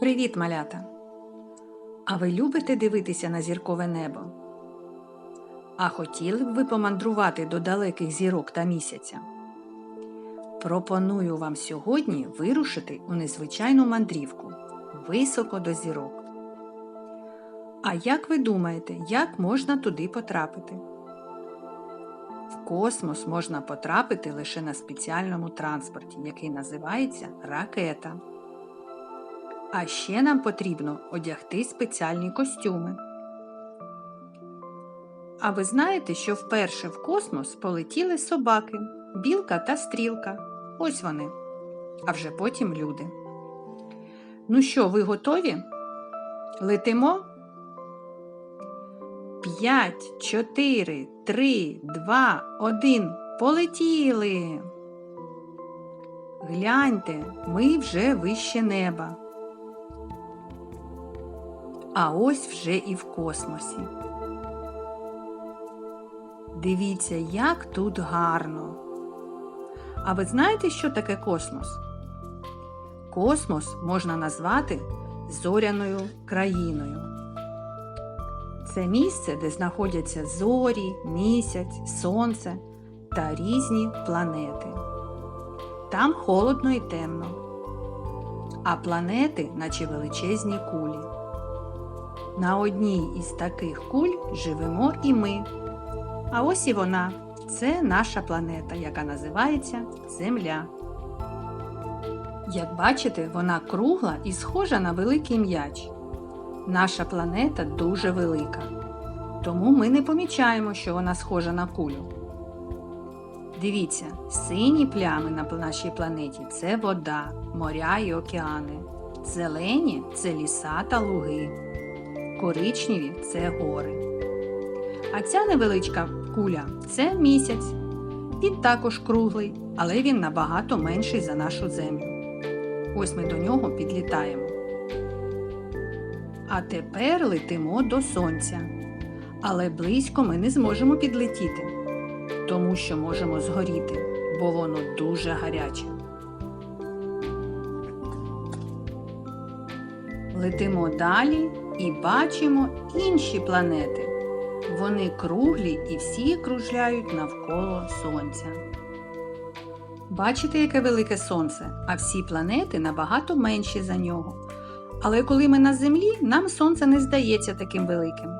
Привіт, малята! А ви любите дивитися на зіркове небо? А хотіли б ви помандрувати до далеких зірок та місяця? Пропоную вам сьогодні вирушити у незвичайну мандрівку високо до зірок. А як ви думаєте, як можна туди потрапити? В космос можна потрапити лише на спеціальному транспорті, який називається ракета. А ще нам потрібно одягти спеціальні костюми. А ви знаєте, що вперше в космос полетіли собаки, білка та стрілка. Ось вони. А вже потім люди. Ну що, ви готові? Летимо? П'ять, чотири, три, два, один. Полетіли. Гляньте, ми вже вище неба. А ось вже і в космосі. Дивіться, як тут гарно. А ви знаєте, що таке космос? Космос можна назвати зоряною країною. Це місце, де знаходяться зорі, місяць, сонце та різні планети. Там холодно і темно, а планети, наче величезні кулі. На одній із таких куль живемо і ми. А ось і вона. Це наша планета, яка називається Земля. Як бачите, вона кругла і схожа на великий м'яч. Наша планета дуже велика, тому ми не помічаємо, що вона схожа на кулю. Дивіться, сині плями на нашій планеті це вода, моря і океани. Зелені це ліса та луги. Коричневі це гори. А ця невеличка куля це місяць. Він також круглий, але він набагато менший за нашу землю. Ось ми до нього підлітаємо. А тепер летимо до сонця. Але близько ми не зможемо підлетіти, тому що можемо згоріти, бо воно дуже гаряче. Летимо далі і бачимо інші планети. Вони круглі і всі кружляють навколо сонця. Бачите, яке велике сонце, а всі планети набагато менші за нього. Але коли ми на Землі, нам сонце не здається таким великим.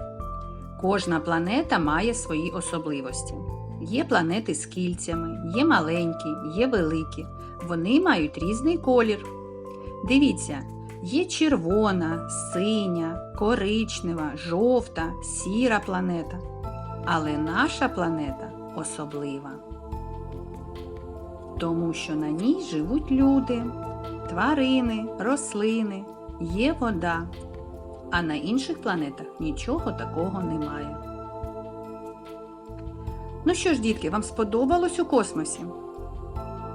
Кожна планета має свої особливості. Є планети з кільцями, є маленькі, є великі. Вони мають різний колір. Дивіться, є червона, синя, коричнева, жовта, сіра планета. Але наша планета особлива. Тому що на ній живуть люди, тварини, рослини, є вода, а на інших планетах нічого такого немає. Ну що ж, дітки, вам сподобалось у космосі?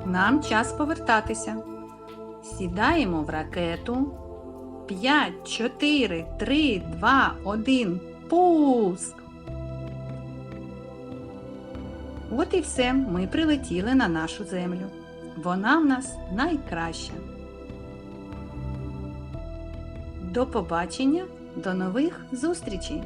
Нам час повертатися. Сідаємо в ракету. 5, 4, 3, 2, 1. Пуск! От і все, ми прилетіли на нашу землю. Вона в нас найкраща. До побачення, до нових зустрічей!